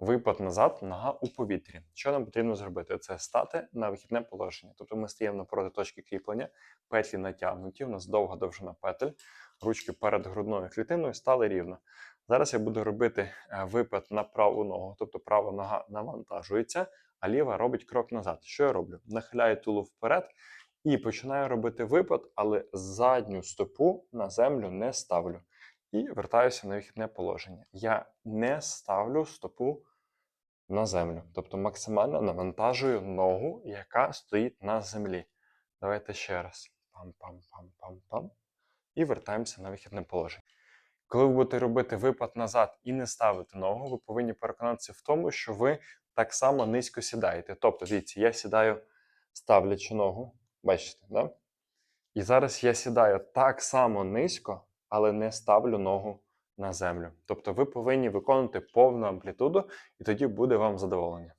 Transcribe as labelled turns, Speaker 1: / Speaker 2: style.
Speaker 1: Випад назад, нога у повітрі. Що нам потрібно зробити? Це стати на вихідне положення. Тобто ми стаємо напроти точки кріплення, петлі натягнуті, у нас довга довжина петель, ручки перед грудною клітиною стали рівно. Зараз я буду робити е, випад на праву ногу, тобто права нога навантажується, а ліва робить крок назад. Що я роблю? Нахиляю тулу вперед і починаю робити випад, але задню стопу на землю не ставлю. І вертаюся на вихідне положення. Я не ставлю стопу на землю, тобто максимально навантажую ногу, яка стоїть на землі. Давайте ще раз. Пам-пам-пам-пам-пам. І вертаємося на вихідне положення. Коли ви будете робити випад назад і не ставити ногу, ви повинні переконатися в тому, що ви так само низько сідаєте. Тобто, дивіться, я сідаю, ставлячи ногу, бачите, да? І зараз я сідаю так само низько, але не ставлю ногу на землю. Тобто ви повинні виконувати повну амплітуду, і тоді буде вам задоволення.